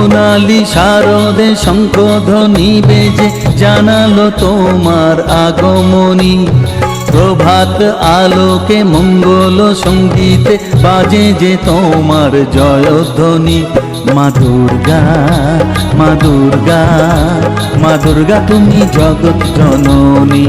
সোনালি শারদে শঙ্খ ধ্বনি বেজে জানালো তোমার আগমনী। প্রভাত আলোকে মঙ্গল সঙ্গীতে বাজে যে তোমার জয়ধ্বনি। মা দুর্গা মা দুর্গা মা দুর্গা, তুমি জগৎ জননী।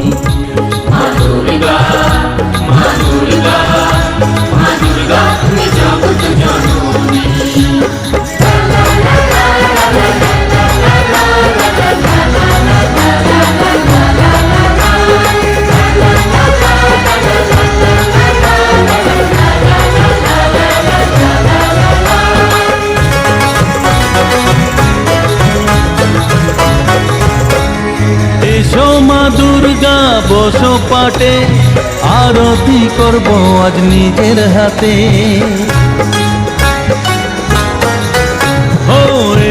বসো পাটে, আরতি করব আজ নিজের হাতে।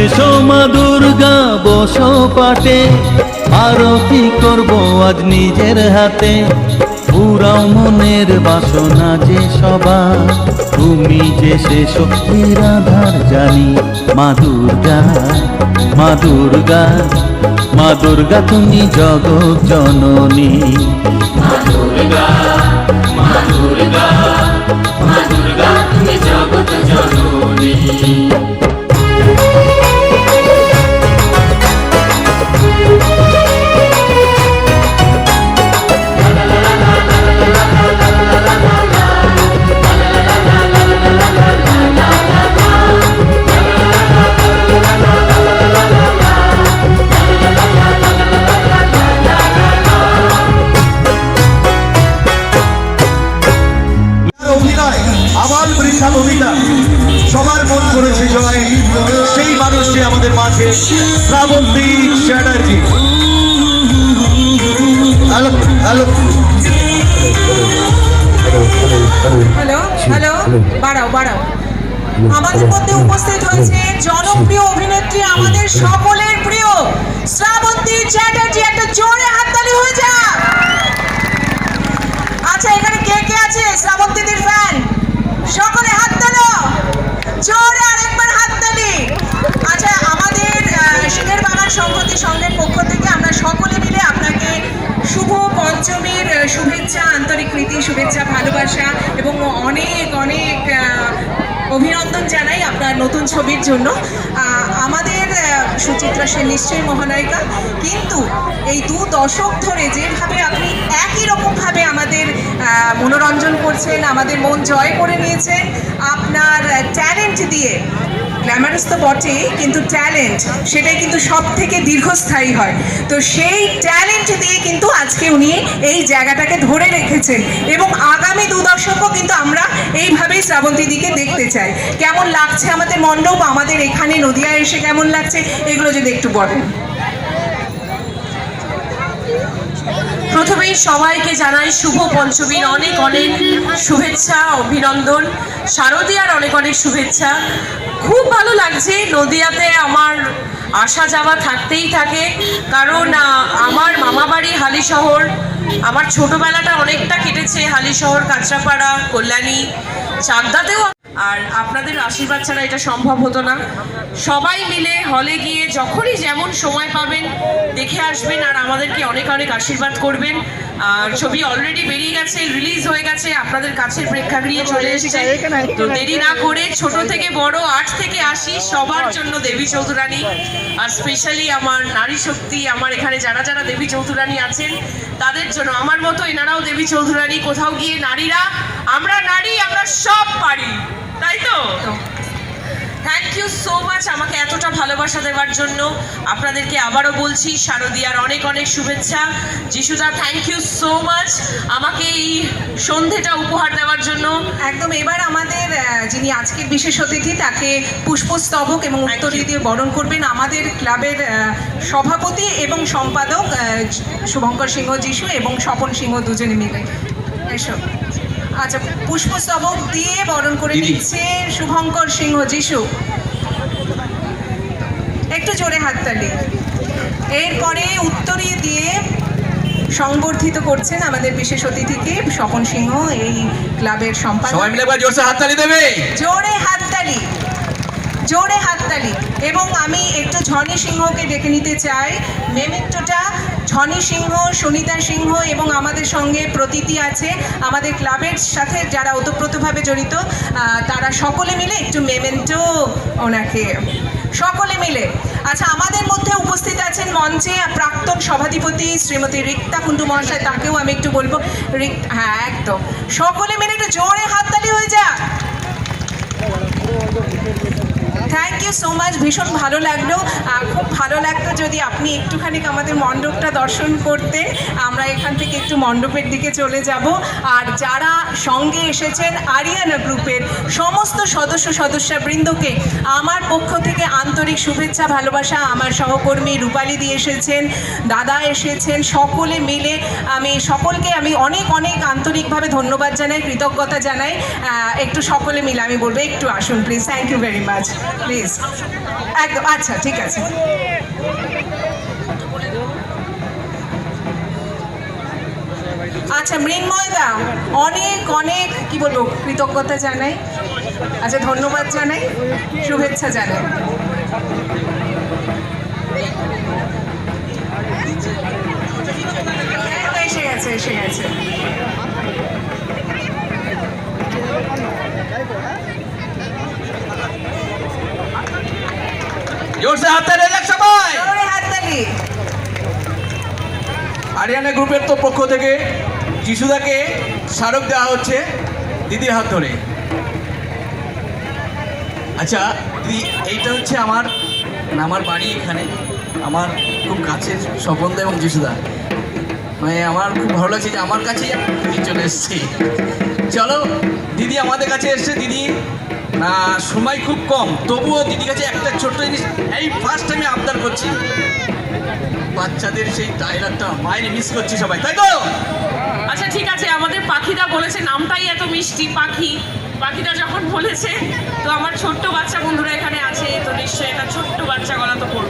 এসো মা দুর্গা, বসো পাটে, আরতি করব আজ নিজের হাতে। পুরাও মনের বাসনা যে সবার, তুমি যে সে শক্তির আধার জানি, মা দুর্গা মা দুর্গা মা দুর্গা তুমি জগৎ জননী। অভিনয় বৃষাল অভিনয় সবার মন করেছে জয়। সেই মানুষটি আমাদের মাঝে শ্রাবন্তী চ্যাটার্জি। মধ্যে উপস্থিত হয়েছে জনপ্রিয় অভিনেত্রী আমাদের সকলের প্রিয় একটা জোরে হাততালি হয়ে আচ্ছা এখানে কে কে আছে? শ্রাবন্তীদের ফ্যান সকলে হাত তোলো। জোরে আরেকবার হাততালি আচ্ছা আমাদের শিবের বাগান সংহতি সংঘের পক্ষ থেকে আমরা সকলে মিলে আপনাকে শুভ পঞ্চমীর শুভেচ্ছা, আন্তরিক প্রীতি, শুভেচ্ছা, ভালোবাসা এবং অনেক অনেক অভিনন্দন জানাই আপনার নতুন ছবির জন্য। আমাদের সুচিত্রা সেন নিশ্চয়ই মহানায়িকা। কিন্তু এই দু দশক ধরে যেভাবে আপনি একই রকমভাবে আমাদের মনোরঞ্জন করছেন, আমাদের মন জয় করে নিয়েছেন, আপনার ট্যালেন্ট দিয়ে গ্ল্যামারাস তো বটেই, কিন্তু ট্যালেন্ট সেটাই কিন্তু সব থেকে দীর্ঘস্থায়ী হয়। তো সেই ট্যালেন্ট দিয়ে কিন্তু আজকে উনি এই জায়গাটাকে ধরে রেখেছেন এবং আগামী দু দশকও কিন্তু আমরা এইভাবেই শ্রাবন্তীদিকে দেখতে চাই। কেমন লাগছে আমাদের মণ্ডপ? আমাদের এখানে নদিয়া এসে কেমন লাগছে? এগুলো যদি একটু বলেন। প্রথমেই সবাইকে জানাই শুভ পঞ্চমীর অনেক অনেক শুভেচ্ছা, অভিনন্দন। শারদীয়ার অনেক অনেক শুভেচ্ছা। খুব ভালো লাগছে নদিয়াতে আমার আসা যাওয়া থাকতেই থাকে। কারণ আমার মামাবাড়ি হালি শহর, আমার ছোটবেলাটা অনেকটা কেটেছে। হালি শহর, কাঁচরাপাড়া, কল্যাণী, চাকদাতেও আর আপনাদের আশীর্বাদ ছাড়া এটা সম্ভব হতো না। সবাই মিলে হলে গিয়ে যখনই যেমন সময় পাবেন দেখে আসবেন আর আমাদেরকে অনেক অনেক আশীর্বাদ করবেন। আর ছবি অলরেডি বেরিয়ে গেছে রিলিজ হয়ে গেছে আপনাদের কাছের প্রেক্ষাগৃহে চলে এসেছে তো দেরি না করে ছোট থেকে বড় আট থেকে আসি সবার জন্য দেবী চৌধুরানী। আর স্পেশালি আমার নারী শক্তি আমার এখানে যারা যারা দেবী চৌধুরানী আছেন তাদের জন্য আমার মতো এনারাও দেবী চৌধুরানী। কোথাও গিয়ে নারীরা আমরা নারী আমরা সব পারি। তাই তো? থ্যাংক ইউ সো মাচ আমাকে এতটা ভালোবাসা দেওয়ার জন্য আপনাদেরকে আবারও বলছি শারদিয়ার অনেক অনেক শুভেচ্ছা। যিশুদা থ্যাংক ইউ সো মাচ আমাকে এই সন্ধেটা উপহার দেওয়ার জন্য। একদম এবার আমাদের যিনি আজকের বিশেষ অতিথি তাকে পুষ্পস্তবক এবং উত্তরী দিয়ে বরণ করবেন আমাদের ক্লাবের সভাপতি এবং সম্পাদক শুভঙ্কর সিংহ যিশু এবং স্বপন সিংহ দুজনে মিলে। এসো। আচ্ছা পুষ্পস্তবক দিয়ে বরণ করে নিচ্ছে শুভঙ্কর সিংহ যিশু। একটু জোরে হাততালি এরপরে উত্তরী দিয়ে সংবর্ধিত করছেন আমাদের বিশেষ অতিথিকে স্বপন সিংহ এই ক্লাবের সম্পাদক। সবাই মিলে একবার জোরসে হাততালি দেবে। জোরে হাততালি জোরে হাততালি এবং আমি একটু ঝনি সিংহকে ডেকে নিতে চাই। মেমেন্টোটা ঝনি সিংহ, সুনিতা সিংহ এবং আমাদের সঙ্গে প্রতীতি আছে। আমাদের ক্লাবের সাথে যারা ওতপ্রোতভাবে জড়িত তারা সকলে মিলে একটু মেমেন্টো ওনাকে। সকলে মিলে। আচ্ছা আমাদের মধ্যে উপস্থিত আছেন মঞ্চে প্রাক্তন সভাধিপতি শ্রীমতী রিক্তা কুণ্ডু মহাশয়, তাকেও আমি একটু বলব। হ্যাঁ একদম। সকলে মিলে একটু জোরে হাততালি হয়ে যাক। থ্যাংক ইউ সো মাচ ভীষণ ভালো লাগল। খুব ভালো লাগতো যদি আপনি একটুখানি আমাদের মণ্ডপটা দর্শন করতেন। আমরা এখান থেকে একটু মণ্ডপের দিকে চলে যাব। আর যারা সঙ্গে এসেছেন আরিয়ানা গ্রুপের সমস্ত সদস্য সদস্যা বৃন্দকে আমার পক্ষ থেকে আন্তরিক শুভেচ্ছা, ভালোবাসা। আমার সহকর্মী রূপালী দিয়ে এসেছেন, দাদা এসেছেন, সকলে মিলে আমি সকলকে আমি অনেক অনেক আন্তরিকভাবে ধন্যবাদ জানাই, কৃতজ্ঞতা জানাই। একটু সকলে মিলে আমি বলব, একটু আসুন please thank you very much please একদম আচ্ছা ঠিক আছে। আচ্ছা মৃন্ময়দা, অনেক অনেক, কি বলব, কৃতজ্ঞতা জানাই। আচ্ছা ধন্যবাদ জানাই, শুভেচ্ছা জানাই। এই এসে গেছে এসে গেছে। জোরসে হাততালি দেখ সবাই। হাততালি আরিয়ানা গ্রুপের তো পক্ষ থেকে যিশুদাকে স্মারক দেওয়া হচ্ছে দিদির হাত ধরে। আচ্ছা দিদি এইটা হচ্ছে আমার মানে আমার বাড়ি এখানে। আমার খুব কাছের স্বপন এবং যিশুদা। মানে আমার খুব ভালো লাগছে যে আমার কাছেই চলে এসছে। চলো দিদি আমাদের কাছে এসছে। দিদি আহ, সময় খুব কম। তবুও দিদির কাছে একটা ছোট্ট জিনিস এই ফার্স্ট টাইমে আবদার করছি। বাচ্চাদের সেই ডায়লগটা মায়ের মিস করছি সবাই তাই তো? আচ্ছা ঠিক আছে আমাদের পাখিদা বলেছে নামটাই এত মিষ্টি পাখি। পাখিদা যখন বলেছে তো আমার ছোট্ট বাচ্চা বন্ধুরা এখানে আছে তো নিশ্চয়ই একটা ছোট্ট বাচ্চা গলা তো পড়বই